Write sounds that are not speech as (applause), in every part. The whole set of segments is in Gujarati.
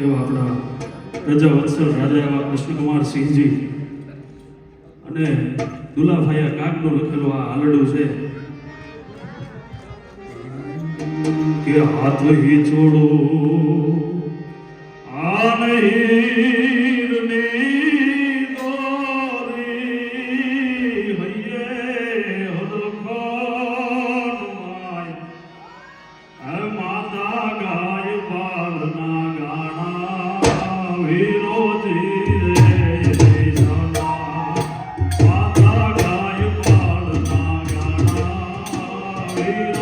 એવા આપણા પ્રજાવત્સલ રાજા એવા કૃષ્ણકુમાર સિંહજી અને દુલાભાઈ કાગનો લખેલો આ આલડું છે. કે હાથ હી છોડો, આ નહીં. Thank you.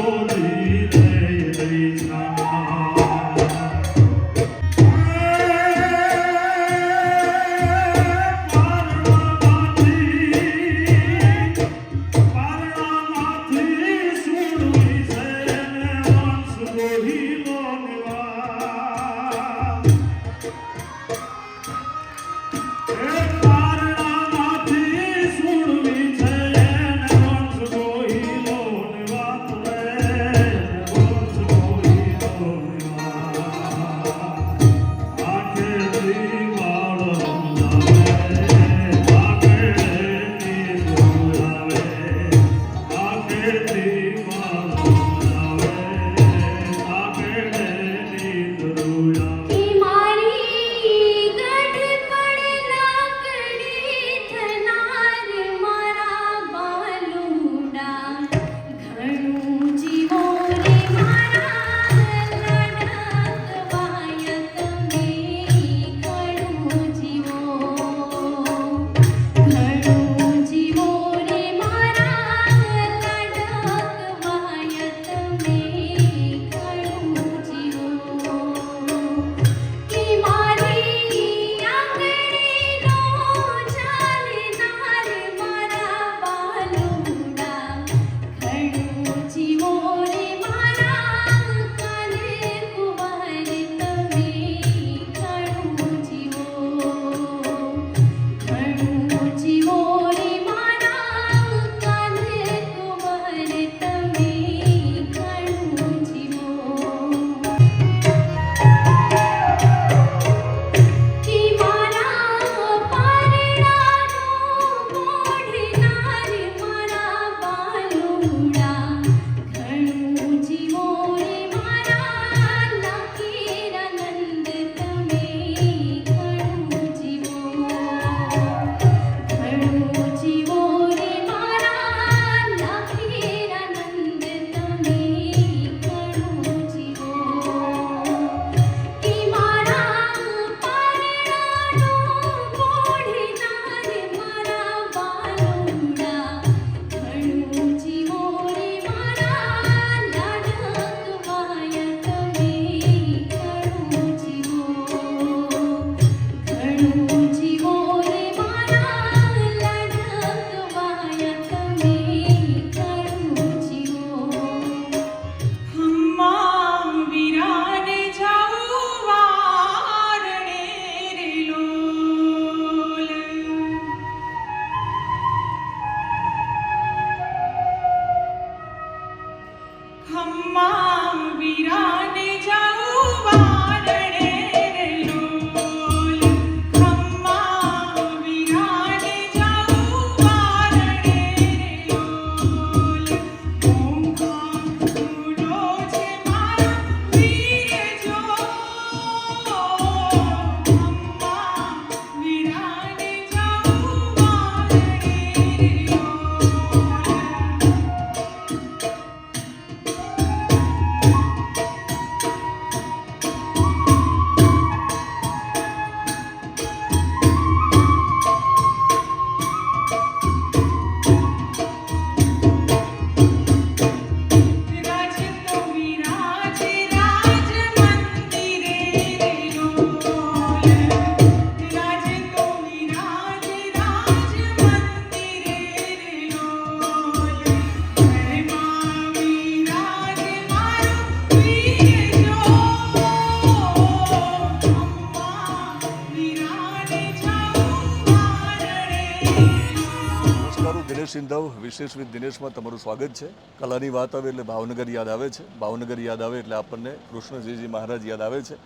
યાદવ વિશેષ વિથ દિનેશમાં તમારું સ્વાગત છે. કલાની વાત આવે એટલે ભાવનગર યાદ આવે છે. ભાવનગર યાદ આવે એટલે આપણને કૃષ્ણજીજી મહારાજ યાદ આવે છે.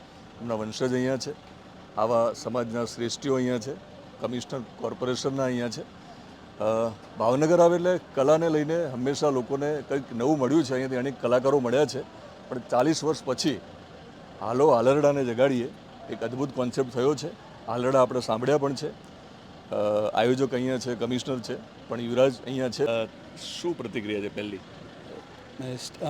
એમના વંશજ અહીંયા છે. આવા સમાજના શ્રેષ્ઠીઓ અહીંયા છે. કમિશનર કોર્પોરેશનના અહીંયા છે. ભાવનગર આવે એટલે કલાને લઈને હંમેશા લોકોને કંઈક નવું મળ્યું છે. અહીંયાથી અનેક કલાકારો મળ્યા છે. પણ ચાલીસ વર્ષ પછી હાલો આલરડાને જગાડીએ. એક અદ્ભુત કોન્સેપ્ટ થયો છે. આલરડા આપણે સાંભળ્યા પણ છે. આયોજક અહીંયા છે કમિશનર છે પણ યુવરાજ અહીંયા છે. શું પ્રતિક્રિયા છે પહેલી?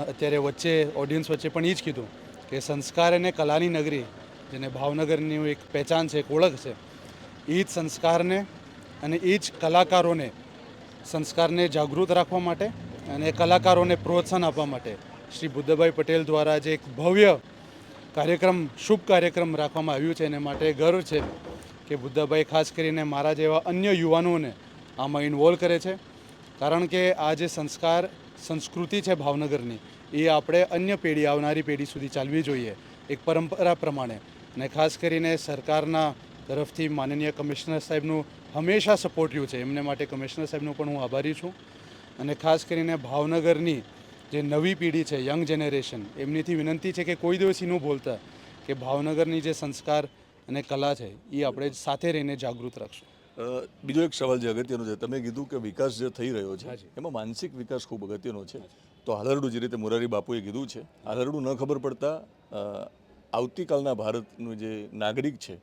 અત્યારે વચ્ચે ઓડિયન્સ વચ્ચે પણ એ જ કીધું કે સંસ્કાર અને કલાની નગરી જેને ભાવનગરની એક પહેચાન છે એક ઓળખ છે એ જ સંસ્કારને અને એ જ કલાકારોને સંસ્કારને જાગૃત રાખવા માટે અને કલાકારોને પ્રોત્સાહન આપવા માટે શ્રી બુદ્ધભાઈ પટેલ દ્વારા જે એક ભવ્ય કાર્યક્રમ શુભ કાર્યક્રમ રાખવામાં આવ્યું છે એને માટે ગર્વ છે. કે બુદ્ધાભાઈ ખાસ કરીને મારા જેવા અન્ય યુવાનોને આમાં ઇન્વોલ્વ કરે છે. કારણ કે આ જે સંસ્કાર, સંસ્કૃતિ છે ભાવનગરની, એ આપણે અન્ય પેઢી, આવનારી પેઢી સુધી ચાલવી જોઈએ, એક પરંપરા પ્રમાણે. અને ખાસ કરીને સરકારના તરફથી માનનીય કમિશનર સાહેબનું હંમેશા સપોર્ટ રહ્યું છે. એમને માટે કમિશનર સાહેબનો પણ હું આભારી છું. અને ખાસ કરીને ભાવનગરની જે નવી પેઢી છે, યંગ જનરેશન, એમનીથી વિનંતી છે કે કોઈ દિવસ એનું બોલતા કે ભાવનગરની જે સંસ્કાર અને કલા છે એ આપણે સાથે રહીને જાગૃત રાખશું. બીજો એક સવાલ જે અગત્યનો છે તમે કીધું કે વિકાસ જે થઈ રહ્યો છે. એમાં માનસિક વિકાસ ખૂબ અગત્યનો છે. તો હાલરડું જે રીતે મોરારી બાપુએ કીધું છે હાલરડું ન ખબર પડતા આવતીકાલના ભારતનું જે નાગરિક છે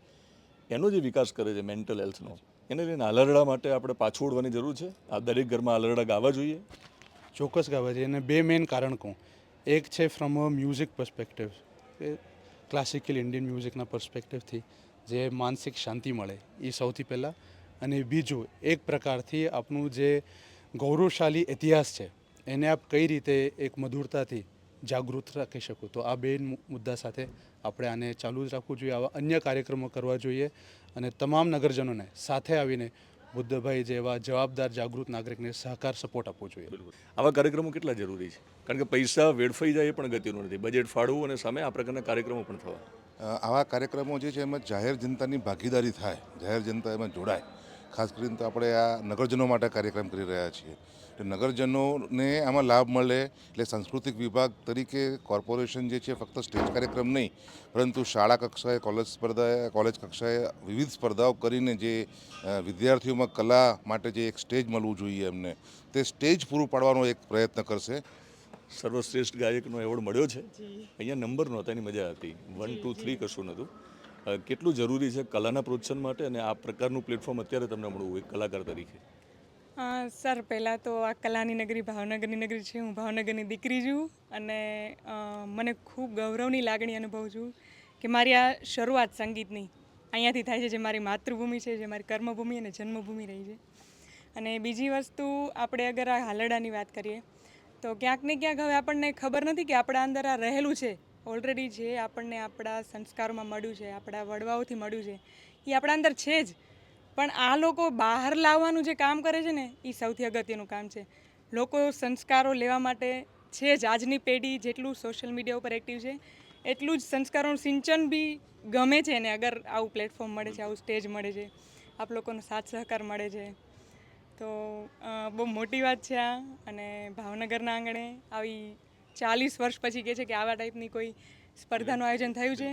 એનો જે વિકાસ કરે છે મેન્ટલ હેલ્થનો એને લઈને હાલરડા માટે આપણે પાછું ઓળવાની જરૂર છે. આ દરેક ઘરમાં હાલરડા ગાવા જોઈએ. ચોક્કસ ગાવા જોઈએ. અને બે મેઇન કારણ કહું. એક છે from a music perspective classical Indian મ્યુઝિકના પર્સપેક્ટિવથી જે માનસિક શાંતિ મળે એ સૌથી પહેલાં. અને બીજું, એક પ્રકારથી આપણું જે ગૌરવશાળી ઇતિહાસ છે, એને આપ કઈ રીતે એક મધુરતાથી જાગૃત રાખી શકો? તો આ બે મુદ્દા સાથે આપણે આને ચાલુ જ રાખવું જોઈએ. આવા અન્ય કાર્યક્રમો કરવા જોઈએ અને તમામ નગરજનોને સાથે આવીને બુદ્ધભાઈ જેવા જવાબદાર જાગૃત નાગરિકને સહકાર સપોર્ટ આપવો જોઈએ. આવા કાર્યક્રમો કેટલા જરૂરી છે? કારણ કે પૈસા વેડફાઈ જાય એ પણ ગતિનું નથી. બજેટ ફાળવું અને સામે આ પ્રકારના કાર્યક્રમો પણ થવા. આવા કાર્યક્રમો જે છે એમાં જાહેર જનતાની ભાગીદારી થાય. જાહેર જનતા એમાં જોડાય. ખાસ કરીને તો આપણે આ નગરજનો માટે કાર્યક્રમ કરી રહ્યા છીએ. નગરજનોને આમાં લાભ મળે એટલે સાંસ્કૃતિક વિભાગ તરીકે કોર્પોરેશન જે છે ફક્ત સ્ટેજ કાર્યક્રમ નહીં પરંતુ શાળા કક્ષાએ કોલેજ સ્પર્ધા કોલેજ કક્ષાએ વિવિધ સ્પર્ધાઓ કરીને જે વિદ્યાર્થીઓમાં કલા માટે જે એક સ્ટેજ મળવું જોઈએ એમને તે સ્ટેજ પૂરું પાડવાનો એક પ્રયત્ન કરશે. સર્વશ્રેષ્ઠ ગાયકનો એવોર્ડ મળ્યો છે. અહીંયા નંબર નહોતા એની મજા હતી. વન ટુ થ્રી કશું નહોતું. કેટલું જરૂરી છે કલાના પ્રોત્સાહન માટે અને આ પ્રકારનું પ્લેટફોર્મ અત્યારે તમને મળવું એક કલાકાર તરીકે? સર, પહેલાં તો આ કલાની નગરી ભાવનગરની નગરી છે, હું ભાવનગરની દીકરી છું અને મને ખૂબ ગૌરવની લાગણી અનુભવું છું કે મારી આ શરૂઆત સંગીતની અહીંયાથી થાય છે, જે મારી માતૃભૂમિ છે, જે મારી કર્મભૂમિ અને જન્મભૂમિ રહી છે. અને બીજી વસ્તુ, આપણે અગર આ હાલરડાની વાત કરીએ, તો ક્યાંક ને ક્યાંક હવે આપણને ખબર નથી કે આપણા અંદર આ રહેલું છે. ઓલરેડી જે આપણને આપણા સંસ્કારોમાં મળ્યું છે, આપણા વડવાઓથી મળ્યું છે, એ આપણા અંદર છે જ. પણ આ લોકો બહાર લાવવાનું જે કામ કરે છે ને, એ સૌથી અગત્યનું કામ છે. લોકો સંસ્કારો લેવા માટે છે જ. આજની પેઢી જેટલું સોશિયલ મીડિયા ઉપર એક્ટિવ છે, એટલું જ સંસ્કારોનું સિંચન બી ગમે છે ને, અગર આવું પ્લેટફોર્મ મળે છે, આવું સ્ટેજ મળે છે, આપ લોકોનો સાથ સહકાર મળે છે. તો બહુ મોટી વાત છે આ. અને ભાવનગરના આંગણે આવી ચાલીસ વર્ષ પછી કહે છે કે આવા ટાઈપની કોઈ સ્પર્ધાનું આયોજન થયું છે.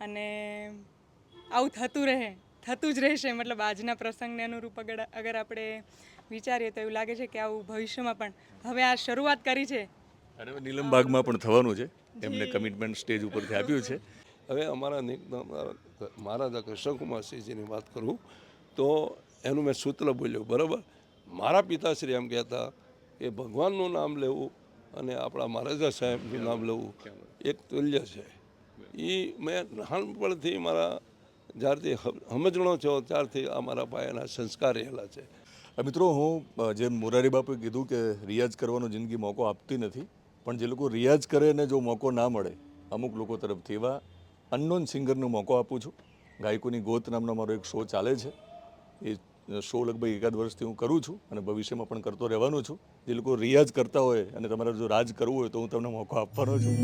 અને આવું થતું રહે થતું જ રહેશે. મતલબ આજના પ્રસંગને અનુરૂપ અગર અગર આપણે વિચારીએ તો એવું લાગે છે કે આવું ભવિષ્યમાં પણ હવે આ શરૂઆત કરી છે. અને હવે નીલમ બાગમાં પણ થવાનું છે. એમને કમિટમેન્ટ સ્ટેજ ઉપરથી આપ્યું છે. (laughs) હવે અમારા મહારાજા કૃષ્ણકુમારસિંહજીની વાત કરું તો એનું મેં સૂત્ર બોલ્યું બરાબર? મારા પિતાશ્રી એમ કહેતા કે ભગવાનનું નામ લેવું અને આપણા મહારાજા સાહેબનું નામ લેવું એક તુલ્ય છે. એ મેં નાનપણથી મારા જ્યારથી સમજણો છો ત્યારથી આ મારા પાયાના સંસ્કાર રહેલા છે. મિત્રો હું જેમ મોરારી બાપુએ કીધું કે રિયાઝ કરવાનો જિંદગી મોકો આપતી નથી પણ જે લોકો રિયાઝ કરે ને જો મોકો ના મળે અમુક લોકો તરફથી એવા અનનોન સિંગરનો મોકો આપું છું. ગાયકોની ગોત નામનો મારો એક શો ચાલે છે. એ શો લગભગ એકાદ વર્ષથી હું કરું છું અને ભવિષ્યમાં પણ કરતો રહેવાનો છું. જે લોકો રિયાઝ કરતા હોય અને તમારે જો રાજ કરવું હોય તો હું તમને મોકો આપવાનો છું.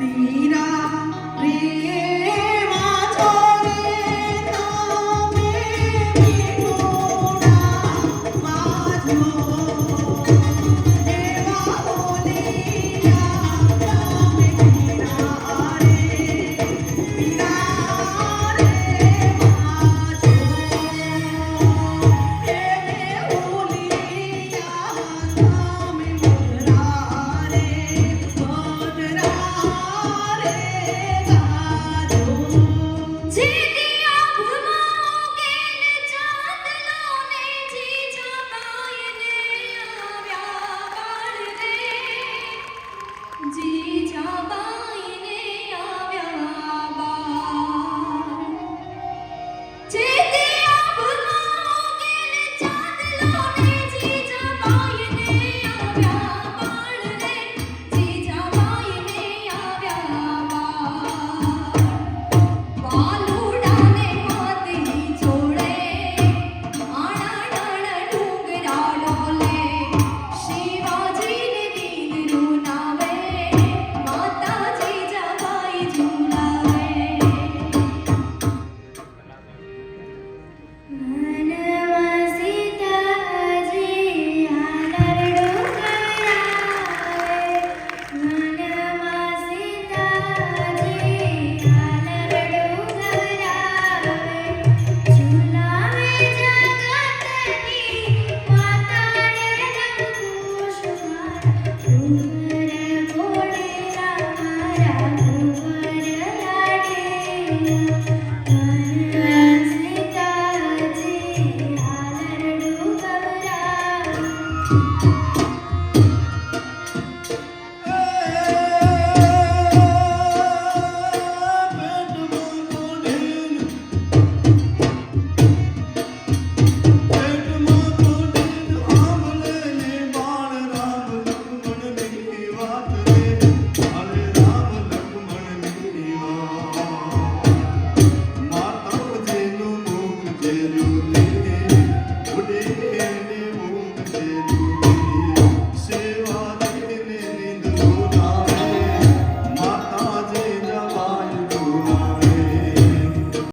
തീരെ